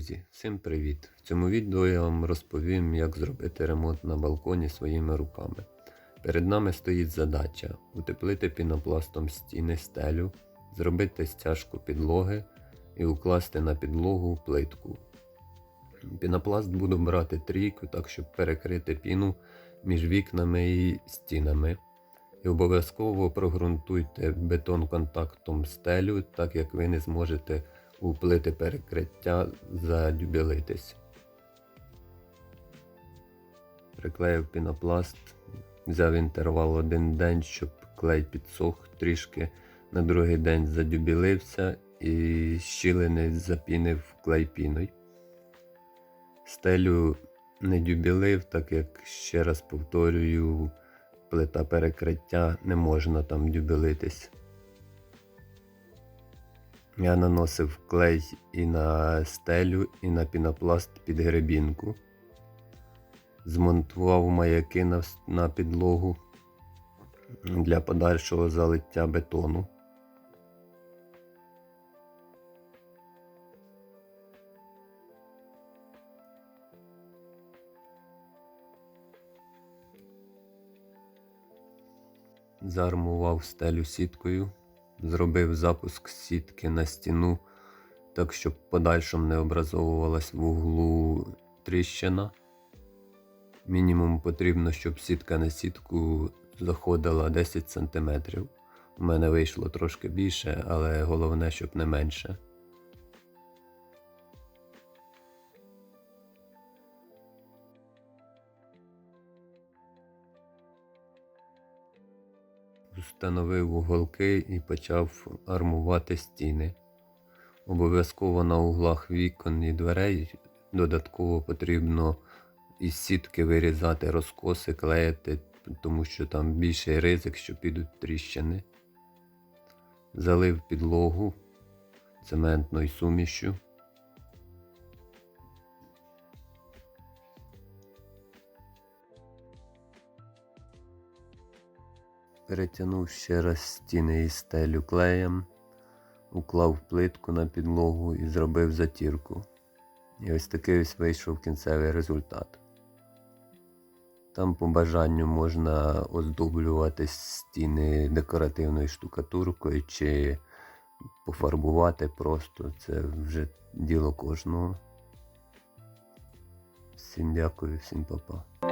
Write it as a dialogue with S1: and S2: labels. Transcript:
S1: Друзі, всім привіт! В цьому відео я вам розповім, як зробити ремонт на балконі своїми руками. Перед нами стоїть задача утеплити пінопластом стіни стелю, зробити стяжку підлоги і укласти на підлогу плитку. Пінопласт буду брати трійку, так щоб перекрити піну між вікнами і стінами. І обов'язково прогрунтуйте бетон контактом стелю, так як ви не зможете у плити перекриття задюбілитись. Приклеїв пінопласт, взяв інтервал один день, щоб клей підсох трішки. На другий день задюбілився і щілини запінив клей піною. Стелю не дюбілив, так як ще раз повторюю, плита перекриття не можна там дюбілитись. Я наносив клей і на стелю, і на пінопласт під гребінку. Змонтував маяки на, на підлогу для подальшого залиття бетону. Заармував стелю сіткою, зробив запуск сітки на стіну, так щоб в подальшому не образовувалась в углу тріщина. Мінімум потрібно, щоб сітка на сітку заходила 10 см. У мене вийшло трошки більше, але головне, щоб не менше. Встановив уголки і почав армувати стіни. Обов'язково на углах вікон і дверей додатково потрібно із сітки вирізати розкоси, клеїти, тому що там більший ризик, що підуть тріщини. Залив підлогу цементною сумішю. Перетягнув ще раз стіни і стелю клеєм, уклав плитку на підлогу і зробив затірку. І ось такий ось вийшов кінцевий результат. Там по бажанню можна оздоблювати стіни декоративною штукатуркою чи пофарбувати просто. Це вже діло кожного. Всім дякую, всім па-па.